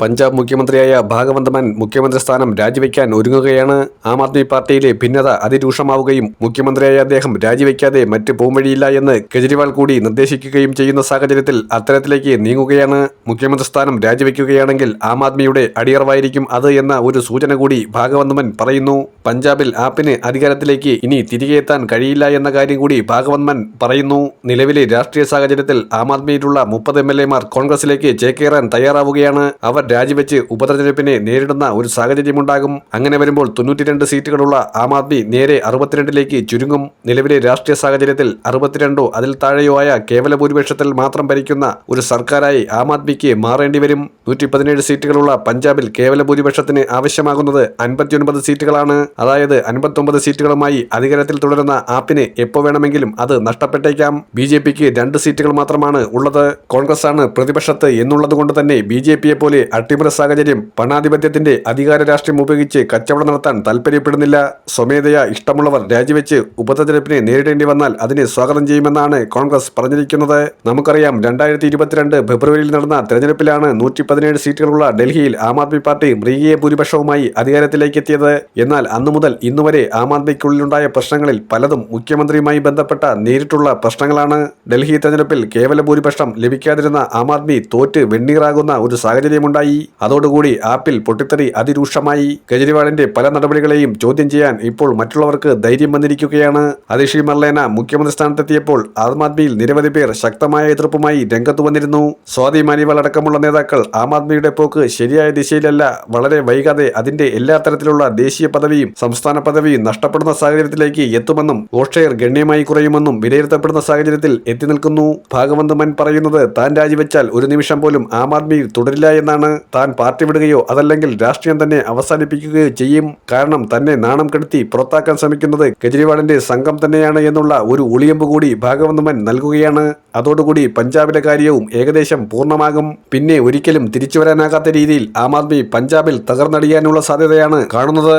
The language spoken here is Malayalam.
പഞ്ചാബ് മുഖ്യമന്ത്രിയായ ഭാഗവന്ത് മാൻ മുഖ്യമന്ത്രി സ്ഥാനം രാജിവെക്കാൻ ഒരുങ്ങുകയാണ് ആം ആദ്മി പാർട്ടിയിലെ ഭിന്നത അതിരൂക്ഷമാവുകയും മുഖ്യമന്ത്രിയായ അദ്ദേഹം രാജിവെക്കാതെ മറ്റ് പോംവഴിയില്ല എന്ന് കെജ്രിവാൾ കൂടി നിർദ്ദേശിക്കുകയും ചെയ്യുന്ന സാഹചര്യത്തിൽ അത്തരത്തിലേക്ക് നീങ്ങുകയാണ്. മുഖ്യമന്ത്രി സ്ഥാനം രാജിവെക്കുകയാണെങ്കിൽ ആം ആദ്മിയുടെ അടിയറവായിരിക്കും അത് എന്ന ഒരു സൂചന കൂടി ഭാഗവന്ത് മാൻ പറയുന്നു. പഞ്ചാബിൽ ആപ്പിന് അധികാരത്തിലേക്ക് ഇനി തിരികെ എത്താൻ കഴിയില്ല എന്ന കാര്യം കൂടി ഭാഗവന്ത് മാൻ പറയുന്നു. നിലവിലെ രാഷ്ട്രീയ സാഹചര്യത്തിൽ ആം ആദ്മിയിലുള്ള മുപ്പത് എം എൽ എമാർ കോൺഗ്രസിലേക്ക് ചേക്കേറാൻ തയ്യാറാവുകയാണ്. അവർ രാജിവെച്ച് ഉപതെരഞ്ഞെടുപ്പിനെ നേരിടുന്ന ഒരു സാഹചര്യമുണ്ടാകും. അങ്ങനെ വരുമ്പോൾ തൊണ്ണൂറ്റിരണ്ട് സീറ്റുകളുള്ള ആം ആദ്മി നേരെ അറുപത്തിരണ്ടിലേക്ക് ചുരുങ്ങും. നിലവിലെ രാഷ്ട്രീയ സാഹചര്യത്തിൽ അറുപത്തിരണ്ടോ അതിൽ താഴെയോ ആയ കേവല ഭൂരിപക്ഷത്തിൽ മാത്രം ഭരിക്കുന്ന ഒരു സർക്കാരായി ആം ആദ്മിക്ക് മാറേണ്ടി വരും. നൂറ്റി പതിനേഴ് സീറ്റുകളുള്ള പഞ്ചാബിൽ കേവല ഭൂരിപക്ഷത്തിന് ആവശ്യമാകുന്നത് അൻപത്തിയൊൻപത് സീറ്റുകളാണ്. അതായത് അൻപത്തൊമ്പത് സീറ്റുകളുമായി അധികാരത്തിൽ തുടരുന്ന ആപ്പിന് എപ്പോ വേണമെങ്കിലും അത് നഷ്ടപ്പെട്ടേക്കാം. ബി ജെ പിക്ക് രണ്ട് സീറ്റുകൾ മാത്രമാണ് ഉള്ളത്. കോൺഗ്രസ് ആണ് പ്രതിപക്ഷത്ത് എന്നുള്ളത് കൊണ്ട് തന്നെ ബി ജെ പിയെ പോലെ അട്ടിമറി സാഹചര്യം പണാധിപത്യത്തിന്റെ അധികാര രാഷ്ട്രീയം ഉപയോഗിച്ച് കച്ചവടം നടത്താൻ താൽപ്പര്യപ്പെടുന്നില്ല സ്വമേധയാ ഇഷ്ടമുള്ളവർ രാജിവെച്ച് ഉപതെരഞ്ഞെടുപ്പിനെ നേരിടേണ്ടി വന്നാൽ അതിനെ സ്വാഗതം ചെയ്യുമെന്നാണ് കോൺഗ്രസ് പറഞ്ഞിരിക്കുന്നത്. നമുക്കറിയാം രണ്ടായിരത്തി ഇരുപത്തിരണ്ട് ഫെബ്രുവരിയിൽ നടന്ന തെരഞ്ഞെടുപ്പിലാണ് നൂറ്റി പതിനേഴ് സീറ്റുകളുള്ള ഡൽഹിയിൽ ആം ആദ്മി പാർട്ടി മൃഗീയ ഭൂരിപക്ഷവുമായി അധികാരത്തിലേക്ക് എത്തിയത് എന്നാൽ അന്നു മുതൽ ഇന്നുവരെ ആം ആദ്മിക്കുള്ളിലുണ്ടായ പ്രശ്നങ്ങളിൽ പലതും മുഖ്യമന്ത്രിയുമായി ബന്ധപ്പെട്ട നേരിട്ടുള്ള പ്രശ്നങ്ങളാണ്. ഡൽഹി തെരഞ്ഞെടുപ്പിൽ കേവല ഭൂരിപക്ഷം ലഭിക്കാതിരുന്ന ആം ആദ്മി തോറ്റ് വെണ്ണീറാകുന്ന ഒരു സാഹചര്യമുണ്ടായി. അതോടുകൂടി ആപ്പിൽ പൊട്ടിത്തെറി അതിരൂക്ഷമായി. കെജ്രിവാളിന്റെ പല നടപടികളെയും ചോദ്യം ചെയ്യാൻ ഇപ്പോൾ മറ്റുള്ളവർക്ക് ധൈര്യം വന്നിരിക്കുകയാണ്. അതിഷി മർലേന മുഖ്യമന്ത്രി സ്ഥാനത്തെത്തിയപ്പോൾ ആം ആദ്മിയിൽ നിരവധി പേർ ശക്തമായ എതിർപ്പുമായി രംഗത്തു വന്നിരുന്നു. സ്വാതി മാനിവാൾ അടക്കമുള്ള നേതാക്കൾ ആം ആദ്മിയുടെ പോക്ക് ശരിയായ ദിശയിലല്ല വളരെ വൈകാതെ അതിന്റെ എല്ലാ തരത്തിലുള്ള ദേശീയ പദവിയും സംസ്ഥാന പദവിയും നഷ്ടപ്പെടുന്ന സാഹചര്യത്തിലേക്ക് എത്തുമെന്നും വോട്ട് ഗണ്യമായി കുറയുമെന്നും വിലയിരുത്തപ്പെടുന്ന സാഹചര്യത്തിൽ എത്തി നിൽക്കുന്നു. ഭാഗവന്ത് മൻ പറയുന്നത് താൻ രാജിവെച്ചാൽ ഒരു നിമിഷം പോലും ആം ആദ്മിയിൽ തുടരില്ല എന്നാണ്. താൻ പാർട്ടി വിടുകയോ അതല്ലെങ്കിൽ രാഷ്ട്രീയം തന്നെ അവസാനിപ്പിക്കുകയോ ചെയ്യും കാരണം തന്നെ നാണം കെടുത്തി പുറത്താക്കാൻ ശ്രമിക്കുന്നത് കെജ്രിവാളിന്റെ സംഘം തന്നെയാണ് എന്നുള്ള ഒരു ഒളിയമ്പ് കൂടി ഭാഗവന്ത് മൻ നൽകുകയാണ്. അതോടുകൂടി പഞ്ചാബിലെ കാര്യവും ഏകദേശം പൂർണമാകും. പിന്നെ ഒരിക്കലും തിരിച്ചു വരാനാകാത്ത രീതിയിൽ ആം ആദ്മി പഞ്ചാബിൽ തകർന്നടിയാനുള്ള സാധ്യതയാണ് കാണുന്നത്.